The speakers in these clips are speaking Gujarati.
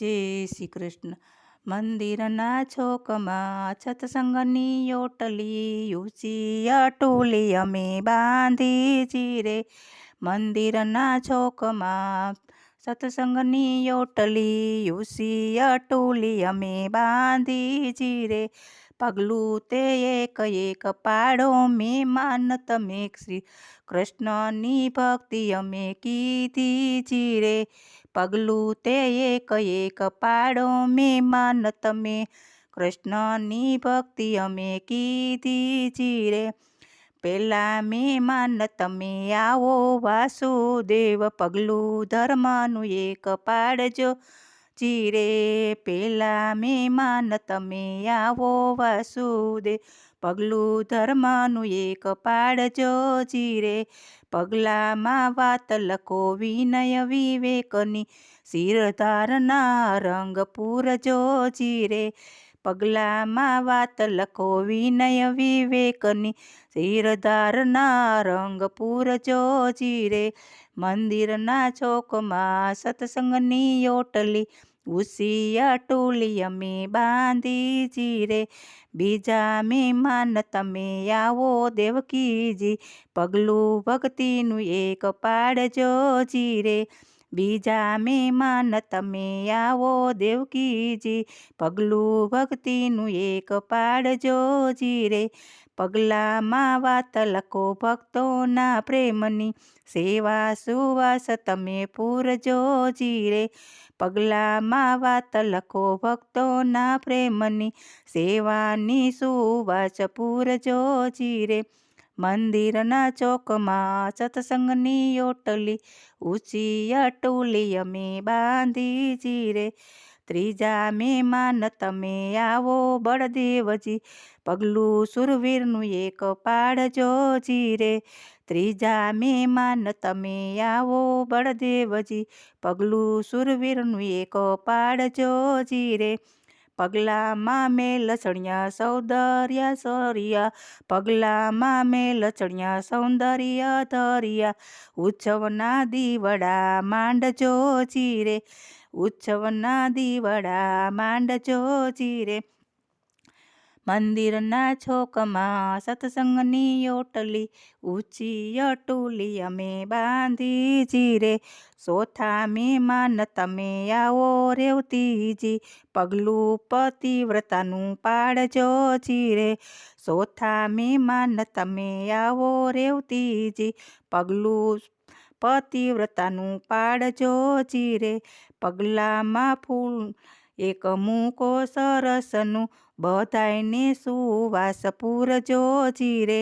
જય શ્રી કૃષ્ણ. મંદિરના છોકમાં સત્સંગની યોટલી ઊંચી અટુલી અમે બાંધી જીરે. મંદિરના છોકમાં સત્સંગની યોટલી ઊંચી અટુલી અમે બાંધી ચીરે પગલું તે એક એક પાડો મેમાન તમે શ્રી કૃષ્ણની ભક્તિ અમે કીધી ચીરે. પગલું તે એક એક પાડો મેમાન તમે કૃષ્ણની ભક્તિ અમે કીધી ચીરે. પેલા મહેમાન, તમે આવો વાસુદેવ. પગલું ધર્મનું એક પાડજો. ચીરે પેલા મહેમાન તમે આવો વાસુદેવ પગલું ધર્મનું એક પાડજો ચીરે. પગલામાં વાત લખો વિનય વિવેકની. શિરધારના રંગ પૂરજો ચીરે. પગલામાં વાત લખો વિનય વિવેકની. શિરધારના રંગ પૂરજો ચીરે. મંદિરના ચોકમાં સત્સંગની ઓટલી. ઉસિયા ટોલી અમે બાંધી રે બીજા મહેમાન તમે આવો દેવકીજી, પગલું ભક્તિનું એક પાડજો રે બીજા મહેમાન તમે આવો દેવકીજી, પગલું ભક્તિનું એક પાડજો રે પગલામાં વાત લખો ભક્તોના પ્રેમની, સેવા સુવાસ તમે પૂરજો ચીરે પગલામાં વાત લખો ભક્તોના પ્રેમની, સેવાની સુવાચ પૂરજો જીરે. મંદિરના ચોકમાં સત્સંગની ઓટલી, ઊંચી અટુલી અમે બાંધી ચીરે ત્રીજા મહેમાન તમે આવો બળદેવજી, પગલું સુરવીરનું એક પાડજો જીરે ત્રીજા મહેમાન તમે આવો બળદેવજી, પગલું સુરવીરનું એક પાડજો ચીરે પગલામાં મેં લસણિયા સૌંદર્ય સરિયા. પગલામાં મેં લસણિયા સૌંદર્ય ધરિયા. ઉત્સવના દીવડા માંડજો ચીરે. ઉત્સવના દીવડા માંડજો ચીરે. મંદિરના છોકમાં સત્સંગની ઓટલી ઊંચી અટુલી અમે બાંધી રે. ચોથા મહેમાન તમે આવો રેવતીજી, પગલું પતિવ્રતાનું પાડજો ચીરે સોથા મહેમાન તમે આવો રેવતીજી, પગલું પતિવ્રતાનું પાડજો ચીરે પગલામાં ફૂલ એક મૂકો સરસનું, બધાયને સુવાસ પૂરજો જીરે.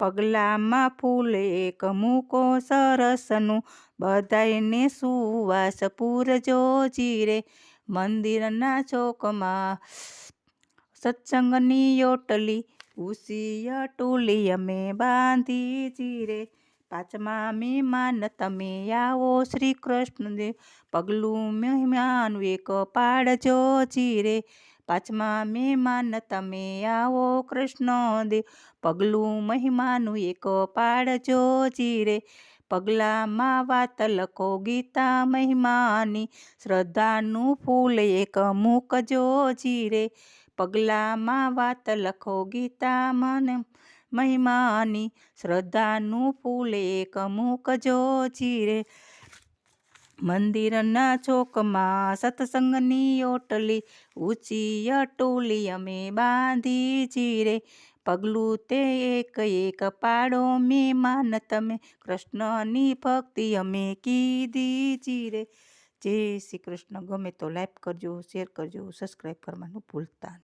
પગલામાં ફૂલ એક મૂકો સરસનું, બધાયને સુવાસ પૂરજો જીરે. મંદિરના ચોકમાં સત્સંગની ઓટલી ઊંચી ટોલી અમે બાંધી ચીરે પાંચમા મહેમાન તમે આવો શ્રી કૃષ્ણદેવ પગલું મહેમાન એક પાડજો ચીરે પાંચમા મહેમાન તમે આવો કૃષ્ણદેવ પગલું મહેમાનું એક પાડજો ચીરે પગલામાં વાત લખો ગીતા મહિમાની, શ્રદ્ધાનું ફૂલ એક મૂકજો ચીરે પગલામાં વાત લખો ગીતા મને મહિમાની શ્રદ્ધાનું ફૂલ એક મૂકજો ચીરે મંદિરના ચોકમાં સત્સંગની ઓટલી, ઊંચી અટોલી અમે બાંધી ચીરે પગલું તે એક એક પાડો મે માન તમે કૃષ્ણની ભક્તિ અમે કીધી ચીરે જય શ્રી કૃષ્ણ. ગમે તો લાઈક કરજો, શેર કરજો, સબસ્ક્રાઈબ કરવાનું ભૂલતા